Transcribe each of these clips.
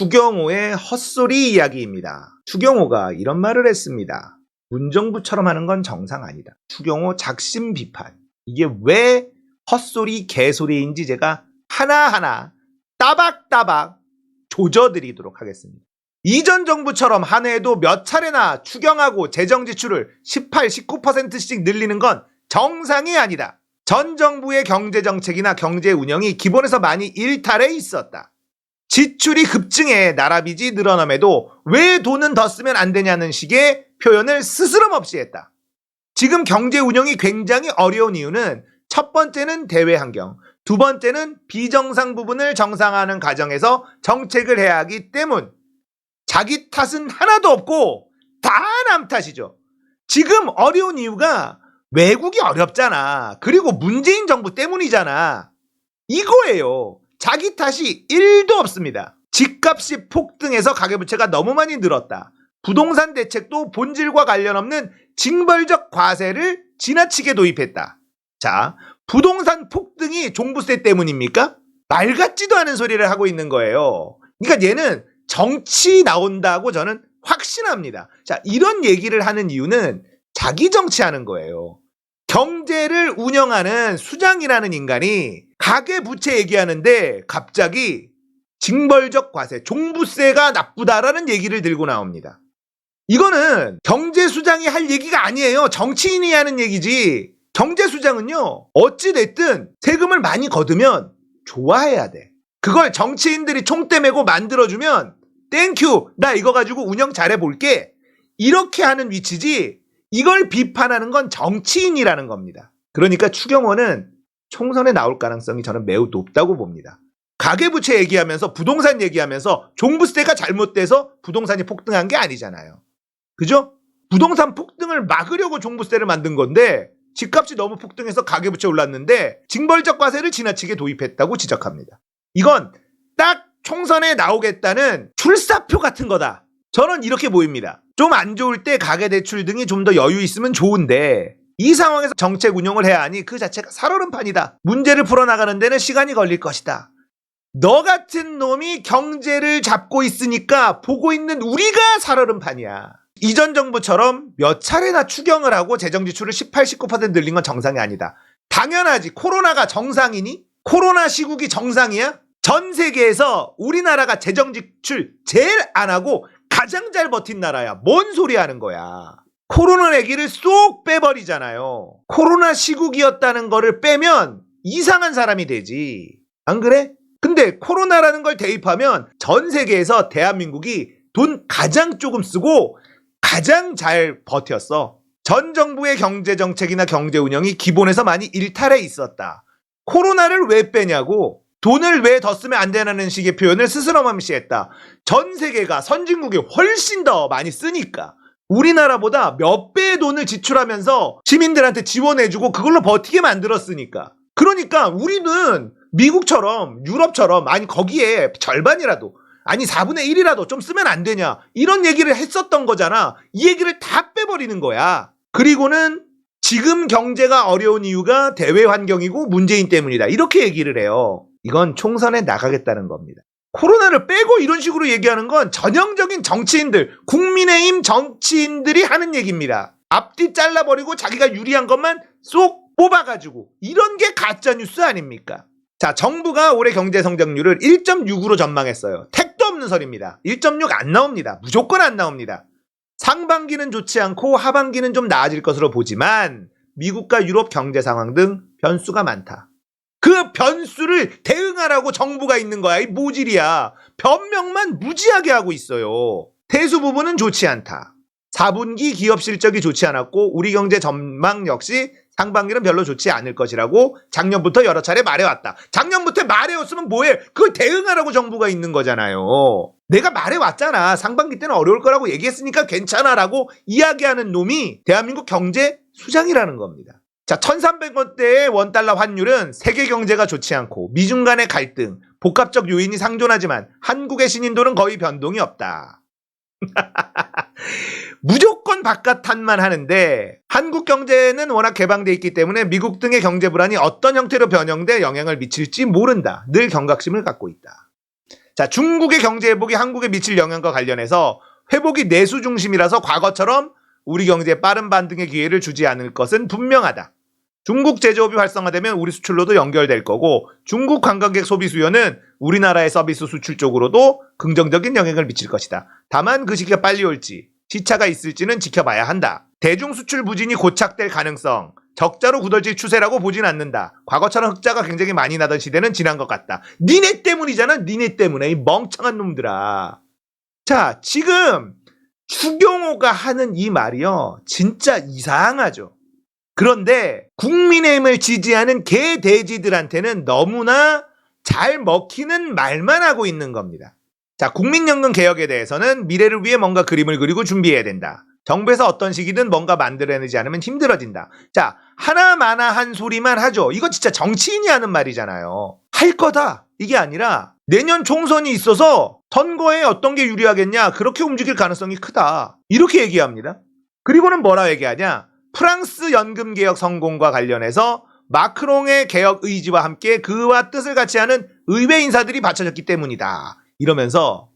추경호의 헛소리 이야기입니다. 추경호가 이런 말을 했습니다. 문정부처럼 하는 건 정상 아니다. 추경호 작심 비판. 이게 왜 헛소리 개소리인지 제가 하나하나 따박따박 조져드리도록 하겠습니다. 이전 정부처럼 한 해에도 몇 차례나 추경하고 재정 지출을 18, 19%씩 늘리는 건 정상이 아니다. 전 정부의 경제 정책이나 경제 운영이 기본에서 많이 일탈해 있었다. 지출이 급증해 나라 빚이 늘어남에도 왜 돈은 더 쓰면 안 되냐는 식의 표현을 스스럼 없이 했다. 지금 경제 운영이 굉장히 어려운 이유는 첫 번째는 대외 환경, 두 번째는 비정상 부분을 정상화하는 과정에서 정책을 해야 하기 때문. 자기 탓은 하나도 없고 다 남 탓이죠. 지금 어려운 이유가 외국이 어렵잖아. 그리고 문재인 정부 때문이잖아. 이거예요. 자기 탓이 1도 없습니다. 집값이 폭등해서 가계부채가 너무 많이 늘었다. 부동산 대책도 본질과 관련 없는 징벌적 과세를 지나치게 도입했다. 자, 부동산 폭등이 종부세 때문입니까? 말 같지도 않은 소리를 하고 있는 거예요. 그러니까 얘는 정치 나온다고 저는 확신합니다. 자, 이런 얘기를 하는 이유는 자기 정치하는 거예요. 경제를 운영하는 수장이라는 인간이 가계 부채 얘기하는데 갑자기 징벌적 과세, 종부세가 나쁘다라는 얘기를 들고 나옵니다. 이거는 경제 수장이 할 얘기가 아니에요. 정치인이 하는 얘기지. 경제 수장은요. 어찌 됐든 세금을 많이 거두면 좋아해야 돼. 그걸 정치인들이 총대 메고 만들어주면 땡큐 나 이거 가지고 운영 잘해 볼게 이렇게 하는 위치지 이걸 비판하는 건 정치인이라는 겁니다. 그러니까 추경호는 총선에 나올 가능성이 저는 매우 높다고 봅니다. 가계부채 얘기하면서 부동산 얘기하면서 종부세가 잘못돼서 부동산이 폭등한 게 아니잖아요. 그죠? 부동산 폭등을 막으려고 종부세를 만든 건데 집값이 너무 폭등해서 가계부채 올랐는데 징벌적 과세를 지나치게 도입했다고 지적합니다. 이건 딱 총선에 나오겠다는 출사표 같은 거다. 저는 이렇게 보입니다. 좀 안 좋을 때 가계대출 등이 좀 더 여유 있으면 좋은데 이 상황에서 정책 운영을 해야 하니 그 자체가 살얼음판이다. 문제를 풀어나가는 데는 시간이 걸릴 것이다. 너 같은 놈이 경제를 잡고 있으니까 보고 있는 우리가 살얼음판이야. 이전 정부처럼 몇 차례나 추경을 하고 재정 지출을 18, 19% 늘린 건 정상이 아니다. 당연하지. 코로나가 정상이니? 코로나 시국이 정상이야? 전 세계에서 우리나라가 재정 지출 제일 안 하고 가장 잘 버틴 나라야. 뭔 소리 하는 거야. 코로나 얘기를 쏙 빼버리잖아요. 코로나 시국이었다는 거를 빼면 이상한 사람이 되지. 안 그래? 근데 코로나라는 걸 대입하면 전 세계에서 대한민국이 돈 가장 조금 쓰고 가장 잘 버텼어. 전 정부의 경제 정책이나 경제 운영이 기본에서 많이 일탈해 있었다. 코로나를 왜 빼냐고 돈을 왜 더 쓰면 안 되냐는 식의 표현을 스스럼없이 했다. 전 세계가 선진국이 훨씬 더 많이 쓰니까. 우리나라보다 몇 배의 돈을 지출하면서 시민들한테 지원해주고 그걸로 버티게 만들었으니까. 그러니까 우리는 미국처럼 유럽처럼 아니 거기에 절반이라도 아니 4분의 1이라도 좀 쓰면 안 되냐 이런 얘기를 했었던 거잖아. 이 얘기를 다 빼버리는 거야. 그리고는 지금 경제가 어려운 이유가 대외 환경이고 문재인 때문이다. 이렇게 얘기를 해요. 이건 총선에 나가겠다는 겁니다. 코로나를 빼고 이런 식으로 얘기하는 건 전형적인 정치인들, 국민의힘 정치인들이 하는 얘기입니다. 앞뒤 잘라버리고 자기가 유리한 것만 쏙 뽑아가지고 이런 게 가짜뉴스 아닙니까? 자, 정부가 올해 경제 성장률을 1.6으로 전망했어요. 택도 없는 소리입니다. 1.6 안 나옵니다. 무조건 안 나옵니다. 상반기는 좋지 않고 하반기는 좀 나아질 것으로 보지만 미국과 유럽 경제 상황 등 변수가 많다. 그 변수를 대응하라고 정부가 있는 거야. 이 모질이야. 변명만 무지하게 하고 있어요. 대수 부분은 좋지 않다. 4분기 기업 실적이 좋지 않았고 우리 경제 전망 역시 상반기는 별로 좋지 않을 것이라고 작년부터 여러 차례 말해왔다. 작년부터 말해왔으면 뭐해? 그걸 대응하라고 정부가 있는 거잖아요. 내가 말해왔잖아. 상반기 때는 어려울 거라고 얘기했으니까 괜찮아라고 이야기하는 놈이 대한민국 경제 수장이라는 겁니다. 자, 1300원대의 원달러 환율은 세계 경제가 좋지 않고 미중 간의 갈등, 복합적 요인이 상존하지만 한국의 신인도는 거의 변동이 없다. 무조건 바깥 탓만 하는데 한국 경제는 워낙 개방돼 있기 때문에 미국 등의 경제 불안이 어떤 형태로 변형돼 영향을 미칠지 모른다. 늘 경각심을 갖고 있다. 자, 중국의 경제 회복이 한국에 미칠 영향과 관련해서 회복이 내수 중심이라서 과거처럼 우리 경제에 빠른 반등의 기회를 주지 않을 것은 분명하다. 중국 제조업이 활성화되면 우리 수출로도 연결될 거고 중국 관광객 소비 수요는 우리나라의 서비스 수출 쪽으로도 긍정적인 영향을 미칠 것이다. 다만 그 시기가 빨리 올지 시차가 있을지는 지켜봐야 한다. 대중 수출 부진이 고착될 가능성, 적자로 굳어질 추세라고 보진 않는다. 과거처럼 흑자가 굉장히 많이 나던 시대는 지난 것 같다. 니네 때문이잖아. 니네 때문에 이 멍청한 놈들아. 자, 지금 추경호가 하는 이 말이요. 진짜 이상하죠. 그런데 국민의힘을 지지하는 개돼지들한테는 너무나 잘 먹히는 말만 하고 있는 겁니다. 자, 국민연금 개혁에 대해서는 미래를 위해 뭔가 그림을 그리고 준비해야 된다. 정부에서 어떤 시기든 뭔가 만들어내지 않으면 힘들어진다. 자, 하나마나 한 소리만 하죠. 이거 진짜 정치인이 하는 말이잖아요. 할 거다. 이게 아니라 내년 총선이 있어서 선거에 어떤 게 유리하겠냐. 그렇게 움직일 가능성이 크다. 이렇게 얘기합니다. 그리고는 뭐라 얘기하냐. 프랑스 연금 개혁 성공과 관련해서 마크롱의 개혁 의지와 함께 그와 뜻을 같이 하는 의회 인사들이 받쳐졌기 때문이다. 이러면서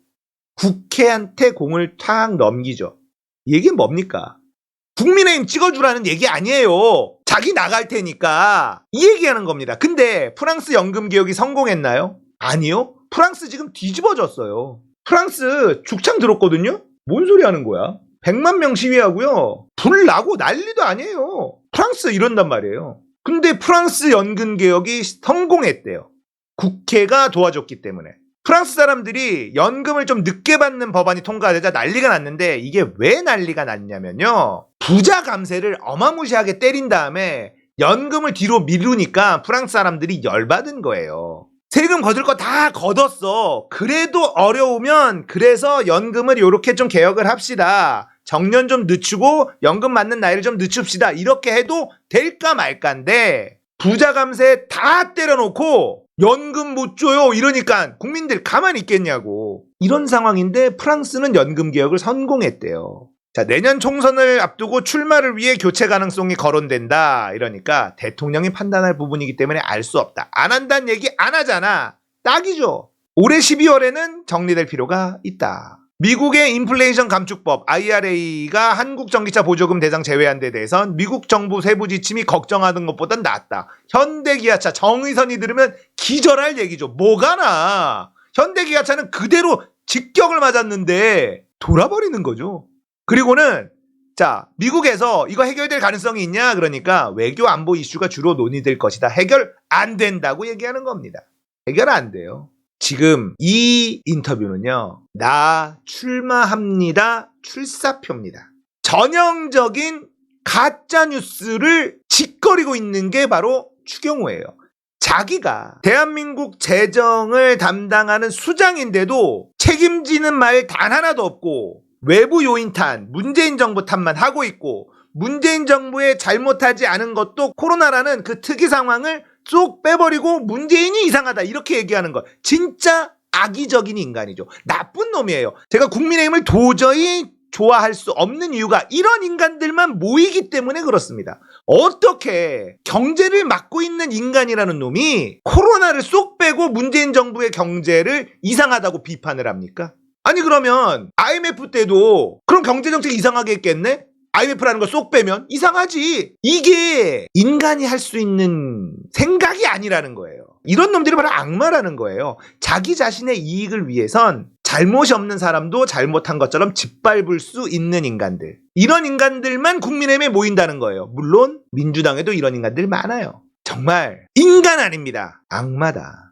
국회한테 공을 탁 넘기죠. 이게 뭡니까? 국민의힘 찍어주라는 얘기 아니에요. 자기 나갈 테니까 이 얘기하는 겁니다. 근데 프랑스 연금 개혁이 성공했나요? 아니요. 프랑스 지금 뒤집어졌어요. 프랑스 죽창 들었거든요? 뭔 소리 하는 거야? 100만 명 시위하고요. 불 나고 난리도 아니에요. 프랑스 이런단 말이에요. 근데 프랑스 연금 개혁이 성공했대요. 국회가 도와줬기 때문에. 프랑스 사람들이 연금을 좀 늦게 받는 법안이 통과되자 난리가 났는데 이게 왜 난리가 났냐면요. 부자 감세를 어마무시하게 때린 다음에 연금을 뒤로 미루니까 프랑스 사람들이 열받은 거예요. 세금 거둘 거 다 걷었어. 그래도 어려우면 그래서 연금을 이렇게 좀 개혁을 합시다. 정년 좀 늦추고 연금 맞는 나이를 좀 늦춥시다. 이렇게 해도 될까 말까인데 부자 감세 다 때려놓고 연금 못 줘요 이러니까 국민들 가만히 있겠냐고 이런 상황인데 프랑스는 연금 개혁을 성공했대요. 자 내년 총선을 앞두고 출마를 위해 교체 가능성이 거론된다 이러니까 대통령이 판단할 부분이기 때문에 알 수 없다. 안 한다는 얘기 안 하잖아. 딱이죠. 올해 12월에는 정리될 필요가 있다. 미국의 인플레이션 감축법 IRA가 한국 전기차 보조금 대상 제외한 데 대해선 미국 정부 세부 지침이 걱정하는 것보단 낫다. 현대기아차 정의선이 들으면 기절할 얘기죠. 뭐가 나? 현대기아차는 그대로 직격을 맞았는데 돌아버리는 거죠. 그리고는 자 미국에서 이거 해결될 가능성이 있냐 그러니까 외교 안보 이슈가 주로 논의될 것이다. 해결 안 된다고 얘기하는 겁니다. 해결 안 돼요. 지금 이 인터뷰는요, 나 출마합니다. 출사표입니다. 전형적인 가짜 뉴스를 짓거리고 있는 게 바로 추경호예요. 자기가 대한민국 재정을 담당하는 수장인데도 책임지는 말 단 하나도 없고 외부 요인 탓, 문재인 정부 탓만 하고 있고 문재인 정부의 잘못하지 않은 것도 코로나라는 그 특이 상황을 쏙 빼버리고 문재인이 이상하다. 이렇게 얘기하는 것 진짜 악의적인 인간이죠. 나쁜 놈이에요. 제가 국민의힘을 도저히 좋아할 수 없는 이유가 이런 인간들만 모이기 때문에 그렇습니다. 어떻게 경제를 맡고 있는 인간이라는 놈이 코로나를 쏙 빼고 문재인 정부의 경제를 이상하다고 비판을 합니까? 아니 그러면 IMF 때도 그럼 경제정책 이상하게 했겠네? IMF라는 걸 쏙 빼면 이상하지. 이게 인간이 할 수 있는 생각이 아니라는 거예요. 이런 놈들이 바로 악마라는 거예요. 자기 자신의 이익을 위해선 잘못이 없는 사람도 잘못한 것처럼 짓밟을 수 있는 인간들. 이런 인간들만 국민의힘에 모인다는 거예요. 물론 민주당에도 이런 인간들 많아요. 정말 인간 아닙니다. 악마다.